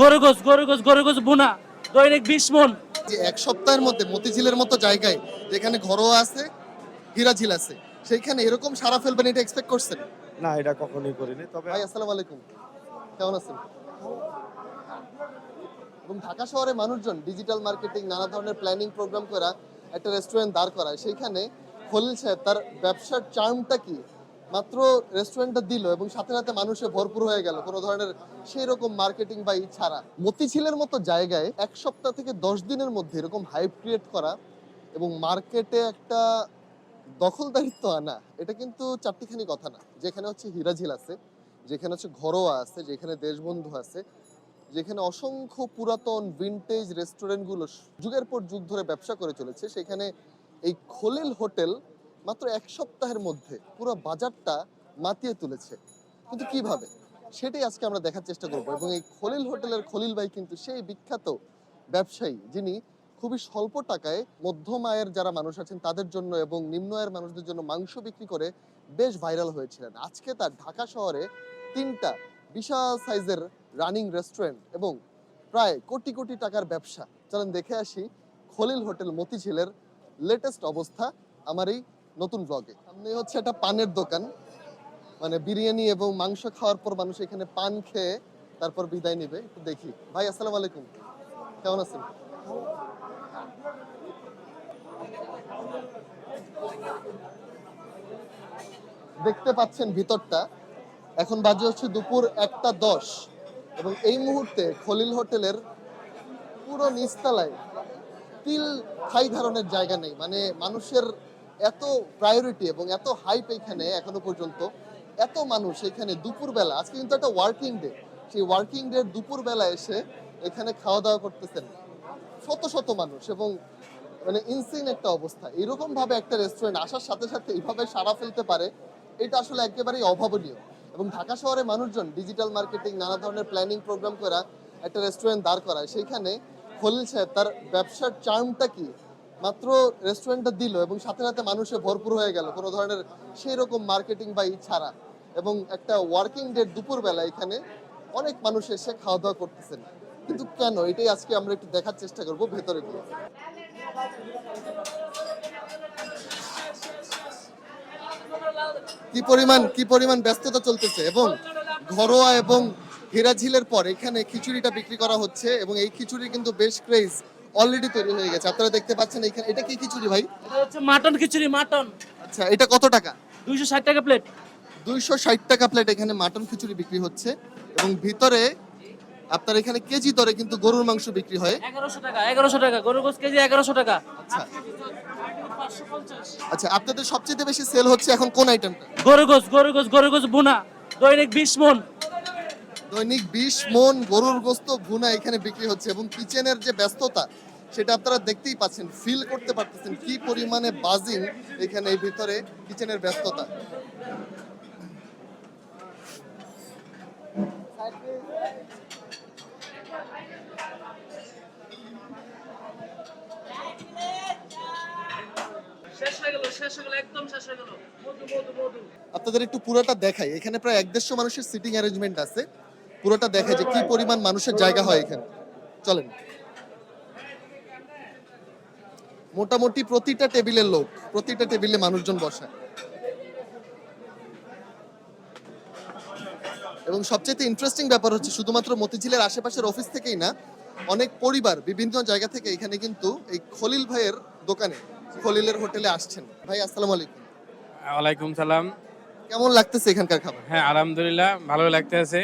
গরু গোস গরু গোস গরু গোস বুনা দৈনিক বিশ মন। যে এক সপ্তাহের মধ্যে মতিঝিলের মতো জায়গায় যেখানে ঘরোয়া আছে হীরাঝিল আছে সেইখানে এরকম সারা ফেলবেন এটা এক্সপেক্ট করছেন? না এটা কখনোই করিনি তবে ভাই আসসালামু আলাইকুম। কেমন আছেন? এবং ঢাকা শহরে মানুষজন ডিজিটাল মার্কেটিং নানা ধরনের প্ল্যানিং প্রোগ্রাম করা একটা রেস্টুরেন্ট দাঁড় করায় সেইখানে খলিল সাহেব তার ব্যবসার চার্মটা কি? মাত্র রেস্টুরেন্টটা দিল এবং সাথে সাথে মানুষে ভরপুর হয়ে গেল, কোনো ধরনের সেই রকম মার্কেটিং বা ই ছাড়া। মতিঝিলের মতো জায়গায় এক সপ্তাহ থেকে দশ দিনের মধ্যে এরকম হাইপ ক্রিয়েট করা এবং মার্কেটে একটা দখলদারিত্ব আনা, এটা কিন্তু চারটিখানি কথা না। যেখানে হচ্ছে হিরাঝিল আছে, যেখানে হচ্ছে ঘরোয়া আছে, যেখানে দেশবন্ধু আছে, যেখানে অসংখ্য পুরাতন ভিনটেজ রেস্টুরেন্টগুলো যুগের পর যুগ ধরে ব্যবসা করে চলেছে, সেখানে এই খোলেল হোটেল মাত্র এক সপ্তাহের মধ্যে পুরো বাজারটা মাতিয়ে তুলেছে। কিন্তু কীভাবে? সেটাই আজকে আমরা দেখার চেষ্টা করব এবং এই খলিল হোটেলের খলিল ভাই কিন্তু সেই বিখ্যাত ব্যবসায়ী যিনি খুবই স্বল্প টাকায় মধ্যম আয়ের যারা মানুষ আছেন তাদের জন্য এবং নিম্ন আয়ের মানুষদের জন্য মাংস বিক্রি করে বেশ ভাইরাল হয়েছিলেন। আজকে তার ঢাকা শহরে তিনটা বিশাল সাইজের রানিং রেস্টুরেন্ট এবং প্রায় কোটি কোটি টাকার ব্যবসা। চলেন দেখে আসি খলিল হোটেল মতিঝিলের লেটেস্ট অবস্থা। আমার এই নতুন ব্লগে সামনে হচ্ছে একটা পানের দোকান। মানে বিরিয়ানি এবং মাংস খাওয়ার পর মানুষ এখানে পান খেয়ে তারপর বিদায় নেবে। একটু দেখি। ভাই, আসসালামু আলাইকুম। কেমন আছেন? দেখতে পাচ্ছেন ভিতরটা। এখন বাজে হচ্ছে দুপুর একটা দশ। এবং এই মুহূর্তে খলিল হোটেলের পুরো নিচতলায় তিল খাই ধারণের জায়গা নেই। মানে মানুষের এত প্রায়োরিটি এবং এত হাইপ এখানে এখনও পর্যন্ত, এত মানুষ এখানে দুপুরবেলা, আজকে কিন্তু একটা ওয়ার্কিং ডে সেই ওয়ার্কিং ডে দুপুরবেলা এসে এখানে খাওয়া দাওয়া করতেছেন। শত শত মানুষ এবং মানে ইনসিন একটা অবস্থা। এরকম ভাবে একটা রেস্টুরেন্ট আসার সাথে সাথে এইভাবে সারা ফেলতে পারে, এটা আসলে একেবারেই অভাবনীয়। এবং ঢাকা শহরে মানুষজন ডিজিটাল মার্কেটিং নানা ধরনের প্ল্যানিং প্রোগ্রাম করা, একটা রেস্টুরেন্ট দাঁড় করায়, সেইখানে খলিল সাহেব তার ব্যবসার চার্মটা কি? মাত্র রেস্টুরেন্টটা দিল এবং সাথে সাথে মানুষে ভরপুর হয়ে গেল, কোনো ধরনের সেই রকম মার্কেটিং বা ই ছাড়া। এবং একটা ওয়ার্কিং ডে দুপুরবেলা এখানে অনেক মানুষ এসে খাওয়া দাওয়া করতেছেন। কিন্তু কেন? এটাই আজকে আমরা একটু দেখার চেষ্টা করব ভেতরে গিয়ে। কি পরিমাণ কি পরিমাণ ব্যস্ততা চলতেছে এবং ঘরোয়া এবং হীরাঝিলের পর এখানে খিচুড়িটা বিক্রি করা হচ্ছে এবং এই খিচুড়ি কিন্তু বেশ ক্রেজ অলরেডি তৈরি হয়ে গেছে। আপনারা দেখতে পাচ্ছেন এখানে এটা কি খিচুড়ি ভাই? এটা হচ্ছে মাটন খিচুড়ি মাটন। আচ্ছা এটা কত টাকা? দুইশো ষাট টাকা প্লেট দুইশো ষাট টাকা প্লেট এখানে মাটন খিচুড়ি বিক্রি হচ্ছে। এবং ভিতরে আপনার এখানে কেজি দরে কিন্তু গরুর মাংস বিক্রি হয়। এগারোশো টাকা এগারোশো টাকা। গরু গোস কেজি এগারোশো টাকা। আচ্ছা। আচ্ছা আপনাদের সবচেয়ে বেশি সেল হচ্ছে এখন কোন আইটেমটা গরু গোস গরু গোস গরু গোস বুনা। দৈনিক বিশ মন। দৈনিক বিশ মন গরুর গোস্ত ভুনা এখানে বিক্রি হচ্ছে এবং কিচেনের যে ব্যস্ততা সেটা আপনারা দেখতেই পাচ্ছেন ফিল করতে পারতেছেন কি পরিমাণে বাজিং এখানে এই ভিতরে কিচেনের ব্যস্ততা। আপনাদের একটু পুরোটা দেখাই এখানে প্রায় এক দেড়শো মানুষের সিটিং অ্যারেঞ্জমেন্ট আছে। পুরোটা দেখায় যে কি পরিমাণ মানুষের জায়গা হয় এখানে। চলেন। মোটামুটি প্রতিটা টেবিলের লোক প্রতিটা টেবিলে মানুষজন বসে। এবং সবচেয়ে ইন্টারেস্টিং ব্যাপার হচ্ছে শুধুমাত্র মতিঝিলের আশেপাশের অফিস থেকেই না অনেক পরিবার বিভিন্ন জায়গা থেকে এখানে কিন্তু এই খলিল ভাইয়ের দোকানে খলিলের হোটেলে আসছেন। ভাই আসসালামু আলাইকুম। ওয়ালাইকুম সালাম। কেমন লাগতেছে এখানকার খাবার? হ্যাঁ আলহামদুলিল্লাহ ভালো লাগতেছে।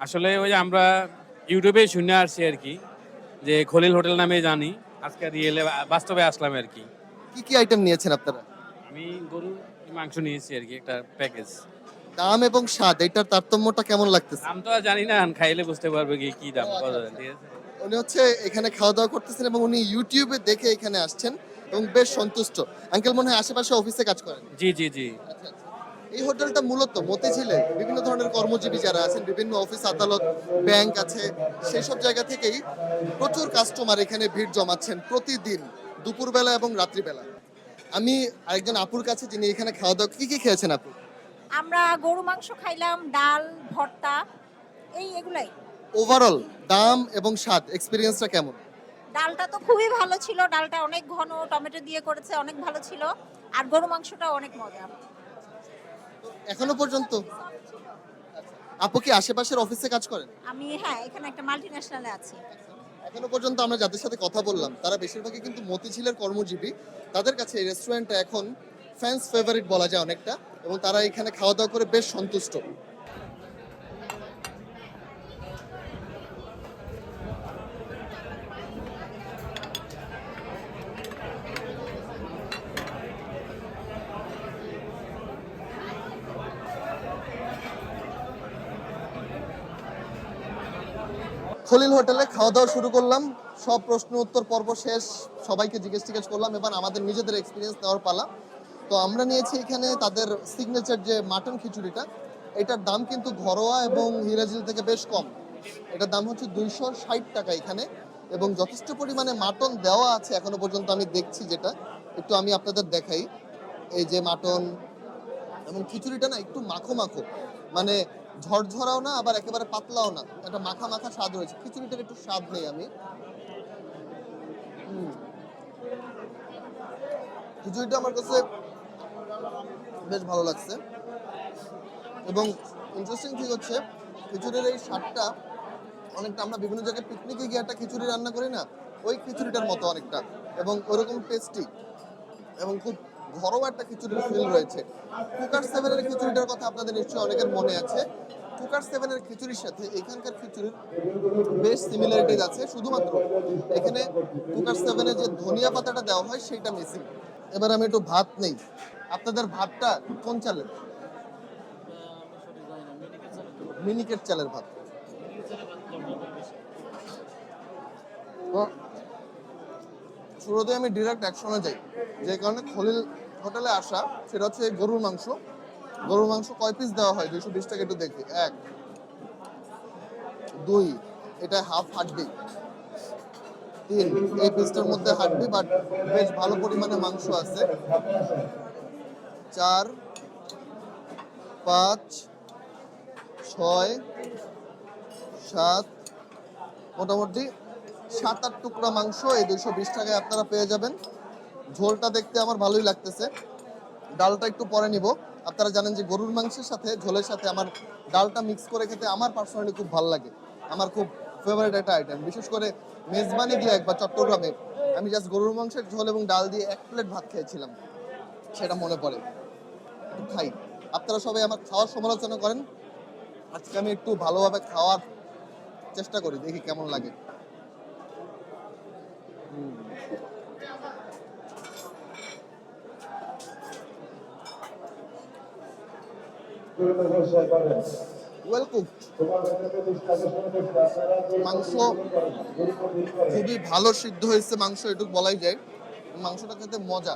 আসলে ওই যে আমরা ইউটিউবে শুনে আসছি আর কি যে খলিল হোটেল নামে জানি। আজকে রিয়েলে বাস্তবে আসলাম আর কি। কি কি আইটেম নিয়েছেন আপনারা? আমি গরু মাংস নিয়েছি আর কি একটা প্যাকেজ দাম এবং স্বাদ এটার তারতম্যটা কেমন লাগতেছে? দাম তো আর জানি না খাইলে বুঝতে পারবে কি কি দাম কত ঠিক আছে? উনি হচ্ছে এখানে খাওয়া দাওয়া করতেছেন এবং উনি ইউটিউবে দেখে এখানে আসছেন এবং বেশ সন্তুষ্ট। আঙ্কেল মনে হয় আশেপাশে অফিসে কাজ করেন। জি জি জি। আচ্ছা, আচ্ছা। এই হোটেলটা মূলত মতিঝিলে বিভিন্ন ধরনের কর্মজীবী যারা আছেন বিভিন্ন অফিস আদালত ব্যাংক আছে সেই সব জায়গা থেকেই প্রচুর কাস্টমার এখানে ভিড় জমাচ্ছেন প্রতিদিন দুপুরবেলা এবং রাত্রিবেলা। আমি আরেকজন আপুর কাছে যিনি এখানে খাওয়া দাওয়া কি কি খেয়েছেন আপু? আমরা গরু মাংস খাইলাম ডাল ভর্তা এই এগুলাই। ওভারঅল দাম এবং স্বাদ এক্সপিরিয়েন্সটা কেমন? ডালটা তো খুবই ভালো ছিল ডালটা অনেক ঘন টমেটো দিয়ে করেছে অনেক ভালো ছিল। আর গরু মাংসটা অনেক মজা। এখনও পর্যন্ত? আপু কি আশেপাশের অফিসে কাজ করেন? আমি হ্যাঁ এখানে একটা মাল্টিন্যাশনালে আছি। এখনও পর্যন্ত আমরা যাদের সাথে কথা বললাম তারা বেশিরভাগই কিন্তু মতিঝিলের কর্মজীবী। তাদের কাছে এই রেস্টুরেন্টটা এখন ফ্যান্স ফেভারিট বলা যায় অনেকটা এবং তারা এখানে খাওয়া দাওয়া করে বেশ সন্তুষ্ট। খলিল হোটেলে খাওয়া দাওয়া শুরু করলাম। সব প্রশ্ন উত্তর, পর্ব শেষ, সবাইকে জিজ্ঞেস টিজ্ঞেস করলাম, এবার আমাদের নিজেদের এক্সপিরিয়েন্স নেওয়ার পালা। তো আমরা নিয়েছি এখানে তাদের সিগনেচার যে মাটন খিচুড়িটা, এটার দাম কিন্তু ঘরোয়া এবং হিরাজিল থেকে বেশ কম। এটার দাম হচ্ছে দুইশো ষাট টাকা এখানে এবং যথেষ্ট পরিমাণে মাটন দেওয়া আছে এখনও পর্যন্ত আমি দেখছি যেটা। একটু আমি আপনাদের দেখাই। এই যে মাটন এবং খিচুড়িটা না একটু মাখো মাখো। মানে ঝরঝরাও না, আবার একেবারে পাতলাও না। একটা মাখা মাখা স্বাদ রয়েছে। খিচুড়িটার একটু স্বাদ নেই আমি। খিচুড়িটা আমার কাছে বেশ ভালো লাগছে। এবং ইন্টারেস্টিং ঠিক হচ্ছে, খিচুড়ির এই স্বাদটা অনেকটা আমরা বিভিন্ন জায়গায় পিকনিকে গিয়ে একটা খিচুড়ি রান্না করি না, ওই খিচুড়িটার মতো অনেকটা। এবং ওরকম টেস্টি এবং খুব ঘরোয়া একটা খিচুড়ির ফিল রয়েছে। কুকার সেভেনের খিচুড়িটার কথা আপনাদের নিশ্চয়ই অনেকের মনে আছে। কুকার সেভেনের খিচুড়ির সাথে এখানকার খিচুড়ির বেশ সিমিলারিটিজ আছে। শুধুমাত্র এখানে কুকার সেভেনে যে ধনিয়া পাতাটা দেওয়া হয় সেটা মিসিং এবার আমি একটু ভাত নেই। আপনাদের ভাতটা কোন চালের? মিনিকেট চালের ভাত। শুরুতে আমি ডিরেক্ট অ্যাকশনে যাই। যে কারণে খলিল হোটেলে আসা, সেটা হচ্ছে গরুর মাংস। গরুর মাংস কয় পিস দেওয়া হয়? দুইশো বিশ টাকা একটু দেখি। এক, দুই, এটা হাফ হাড্ডি। তিন, এই পিসটার মধ্যে হাড্ডি বাট বেশ ভালো পরিমাণে মাংস আছে। চার, পাঁচ, ছয়, সাত, মোটামুটি সাত, আট টুকরা মাংস এই দুইশো বিশ টাকায় আপনারা পেয়ে যাবেন। ঝোলটা দেখতে আমার ভালোই লাগতেছে। ডালটা একটু পরে নিব। আপনারা জানেন যে গরুর মাংসের সাথে ঝোলের সাথে আমার ডালটা মিক্স করে খেতে আমার পার্সোনালি খুব ভালো লাগে। আমার খুব ফেভারিট একটা আইটেম বিশেষ করে মেজবানি দিয়ে একবার চট্টগ্রামে আমি জাস্ট গরুর মাংসের ঝোল এবং ডাল দিয়ে এক প্লেট ভাত খেয়েছিলাম। সেটা মনে পড়ে। খাই। আপনারা সবাই আমার খাওয়ার সমালোচনা করেন। আজকে আমি একটু ভালোভাবে খাওয়ার চেষ্টা করি, দেখি কেমন লাগে। ওয়েল কুক মাংস খুবই ভালো সিদ্ধ হয়েছে, মাংস এটুকু বলাই যায়। মাংসটা খেতে মজা,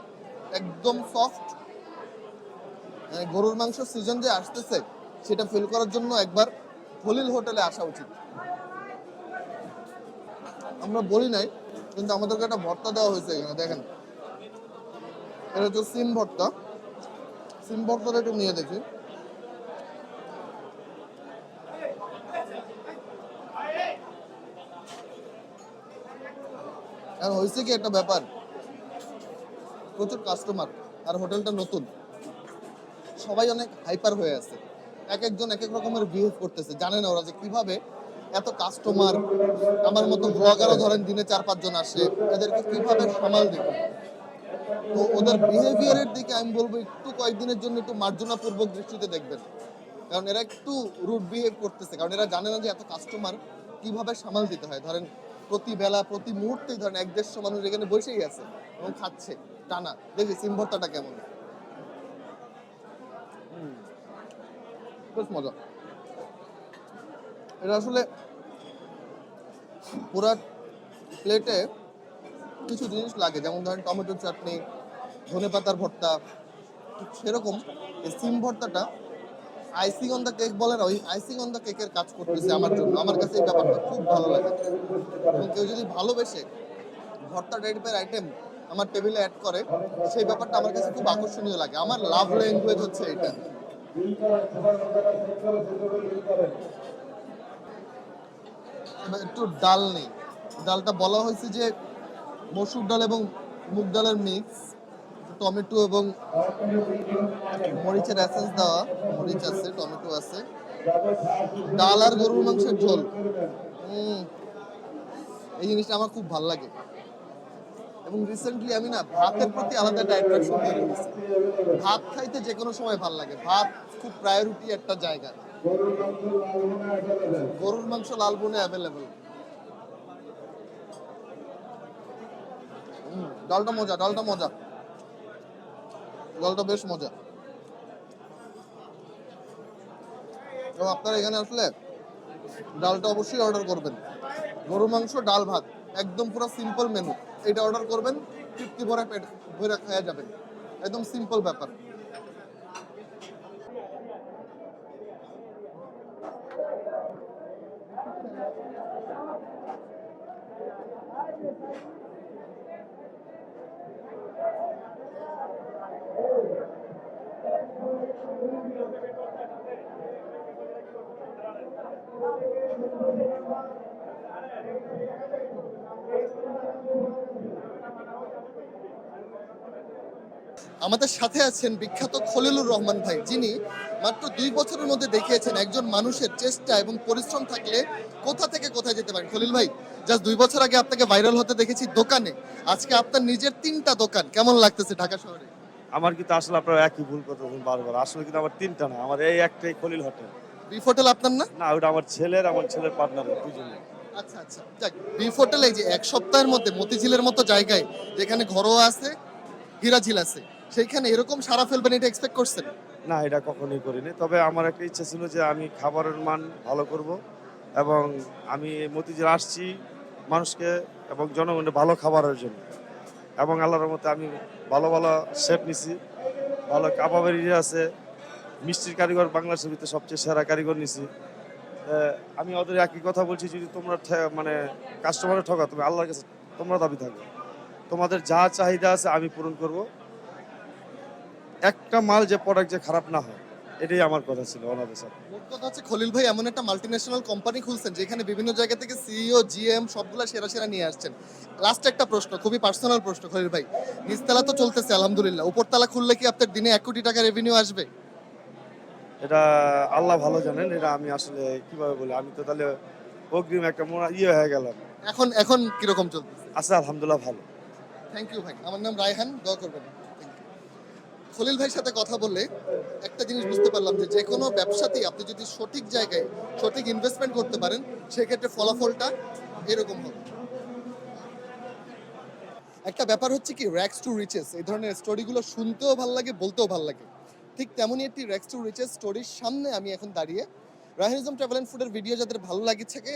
একদম সফট গরুর মাংস সিজন যে আসতেছে, সেটা ফিল করার জন্য একবার খলিল হোটেলে আসা উচিত। আমরা বলি নাই, কিন্তু আমাদেরকে একটা ভর্তা দেওয়া হয়েছে এখানে, দেখেন। এটা হচ্ছে সিম ভর্তা। সিম ভর্তাটা একটু নিয়ে দেখি। আর হয়েছে কি একটা ব্যাপার? প্রচুর কাস্টমার আর হোটেলটা নতুন। সবাই অনেক হাইপার হয়ে আছে। এক একজন এক এক রকমের বিহেভ করতেছে। জানে না ওরা যে কীভাবে এত কাস্টমার আমার মতো ব্লগারও ধরেন দিনে চার পাঁচজন আসে, এদেরকে কীভাবে সামাল দেবে? তো ওদের বিহেভিয়ারের দিকে আমি বলব, একটু কয়েকদিনের জন্য একটু মার্জনাপূর্বক দৃষ্টিতে দেখবেন। কারণ এরা একটু রুট বিহেভ করতেছে। কারণ এরা জানে না যে এত কাস্টমার কীভাবে সামাল দিতে হয়। ধরেন প্রতি বেলা, প্রতি মুহূর্তেই ধরেন এক দেড়শো মানুষ এখানে বসেই আছে এবং খাচ্ছে, টানা। দেখি, সিম ভর্তাটা কেমন? বেশ মজা। এটা আসলে পুরা প্লেটে কিছু জিনিস লাগে, যেমন ধরেন টমেটো চাটনি ধনে পাতার ভর্তা সেরকম। সিম ভর্তাটা আইসিং অন দ্য কেক বলে না, ওই আইসিং অন দ্য কেকের কাজ করতেছে আমার জন্য। আমার কাছে এই ব্যাপারটা খুব ভালো লাগে। এবং কেউ যদি ভালোবেসে ভর্তা টাইপের আইটেম আমার টেবিলে অ্যাড করে, সেই ব্যাপারটা আমার কাছে খুব আকর্ষণীয় লাগে। আমার লাভ ল্যাঙ্গুয়েজ হচ্ছে এটা। একটু ডাল নেই। ডালটা বলা হয়েছে যে মসুর ডাল এবং মুগ ডালের মিক্স টমেটো এবং মরিচের অ্যাসেন্স দেওয়া মরিচ আছে টমেটো আছে। ডাল আর গরুর মাংসের ঝোল। উম, এই জিনিসটা আমার খুব ভালো লাগে। এবং রিসেন্টলি আমি না ভাতের প্রতি আলাদা একটা তৈরি হয়েছে ভাত খাইতে যে কোনো সময় ভালো লাগে। ভাত খুব প্রায়োরিটি একটা জায়গা। গরুর মাংস লাল বনে অ্যাভেলেবল ডালটা মজা ডালটা মজা। ডালটা বেশ মজা। তো আপনারা এখানে আসলে ডালটা অবশ্যই অর্ডার করবেন। গরু, মাংস, ডাল, ভাত, একদম পুরো সিম্পল মেনু এটা অর্ডার করবেন, তৃপ্তি ভরে পেট ভরে খাওয়া যাবে একদম সিম্পল ব্যাপার। আমাদের সাথে আছেন বিখ্যাত খলিলুর রহমান ভাই যিনি মাত্র দুই বছরের মধ্যে দেখিয়েছেন একজন মানুষের চেষ্টা এবং পরিশ্রম থাকলে কোথা থেকে কোথায় যেতে পারেন। খলিল ভাই জাস্ট দুই বছর আগে আপনাকে ভাইরাল হতে দেখেছি দোকানে আজকে আপনার নিজের তিনটা দোকান কেমন লাগতেছে ঢাকা শহরে? আমার কিন্তু আসলে আপনার একই ভুল করতেছেন বারবার আসলে কিন্তু আমার তিনটা না আমার এই একটাই খলিল হোটেল। বিফ হোটেল আপনার না? না ওটা আমার ছেলের আমার ছেলের পার্টনারের দুজনে আচ্ছা আচ্ছা যাক বিফ হোটেল এই যে এক সপ্তাহের মধ্যে মতিঝিলের মতো জায়গায় যেখানে ঘরোয়া আছে হীরাঝিল আছে সেইখানে এরকম সারা ফেলবেন এটা এক্সপেক্ট করছেন? না, এটা কখনোই করিনি। তবে আমার একটা ইচ্ছা ছিল যে আমি খাবারের মান ভালো করব এবং আমি মতিঝিল আসছি মানুষকে এবং জনগণের ভালো খাবারের জন্য। এবং আল্লাহর মতে আমি ভালো ভালো শেফ নিছি, ভালো কাবাবের ইয়ে আছে, মিষ্টির কারিগর বাংলাদেশের ভিতরে সবচেয়ে সেরা কারিগর নিছি। আমি ওদের একই কথা বলছি, যদি তোমরা মানে কাস্টমারের ঠকা তুমি আল্লাহর কাছে তোমরা দাবি থাকো তোমাদের যা চাহিদা আছে আমি পূরণ করব। একটা মাল যে প্রোডাক্ট যে খারাপ না হয় এটাই আমার কথা ছিল ওনাদের সাথে। মোট কথা হচ্ছে খলিল ভাই এমন একটা মাল্টিন্যাশনাল কোম্পানি খুলছেন যেখানে বিভিন্ন জায়গা থেকে সিইও জিএম সবগুলা সেরা সেরা নিয়ে আসছেন। লাস্ট একটা প্রশ্ন খুবই পার্সোনাল প্রশ্ন খলিল ভাই। নিচতলা তো চলতেছে আলহামদুলিল্লাহ। উপরতলা খুললে কি আপনার দিনে এক কোটি টাকা রেভিনিউ আসবে? এটা আল্লাহ ভালো জানেন এটা আমি আসলে কীভাবে বলি আমি তো তাহলে অগ্রিম একটা মোনা ইয়ে হয়ে গেলাম। এখন এখন কীরকম চলতেছে? আছে আলহামদুলিল্লাহ ভালো। থ্যাংক ইউ ভাই। আমার নাম রায়হান দোয়া করবেন. খলিল ভাইয়ের সাথে কথা বললে একটা জিনিস বুঝতে পারলাম যে যে কোনো ব্যবসাতেই আপনি যদি সঠিক জায়গায় সঠিক ইনভেস্টমেন্ট করতে পারেন, সেক্ষেত্রে ফলাফলটা এরকম হবে। একটা ব্যাপার হচ্ছে কি র্যাক্স টু রিচেস এই ধরনের স্টোরিগুলো শুনতেও ভালো লাগে, বলতেও ভালো লাগে। ঠিক তেমনই একটি র্যাক্স টু রিচেস স্টোরির সামনে আমি এখন দাঁড়িয়ে রাহানিজম ট্রাভেল অ্যান্ড ফুডের ভিডিও যাদের ভালো লাগে থাকে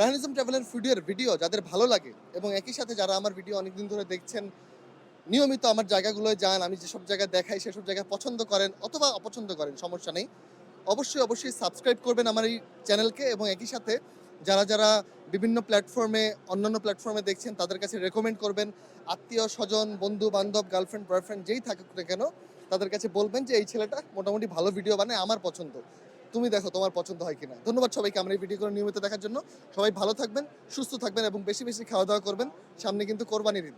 রাহানিজম ট্রাভেল অ্যান্ড ফুডের ভিডিও যাদের ভালো লাগে, এবং একই সাথে যারা আমার ভিডিও অনেকদিন ধরে দেখছেন নিয়মিত আমার জায়গাগুলোয় যান, আমি যেসব জায়গায় দেখাই সেসব জায়গায় পছন্দ করেন অথবা অপছন্দ করেন, সমস্যা নেই। অবশ্যই অবশ্যই সাবস্ক্রাইব করবেন আমার এই চ্যানেলকে এবং একই সাথে যারা যারা বিভিন্ন প্ল্যাটফর্মে অন্যান্য প্ল্যাটফর্মে দেখছেন, তাদের কাছে রেকমেন্ড করবেন। আত্মীয়, স্বজন, বন্ধু, বান্ধব গার্লফ্রেন্ড বয়ফ্রেন্ড যেই থাকুক না কেন, তাদের কাছে বলবেন যে এই ছেলেটা মোটামুটি ভালো ভিডিও বানায়, আমার পছন্দ। তুমি দেখো তোমার পছন্দ হয় কিনা। ধন্যবাদ সবাইকে আমার এই ভিডিওগুলো নিয়মিত দেখার জন্য। সবাই ভালো থাকবেন, সুস্থ থাকবেন এবং বেশি বেশি খাওয়া দাওয়া করবেন। সামনে কিন্তু কোরবানির ঈদ।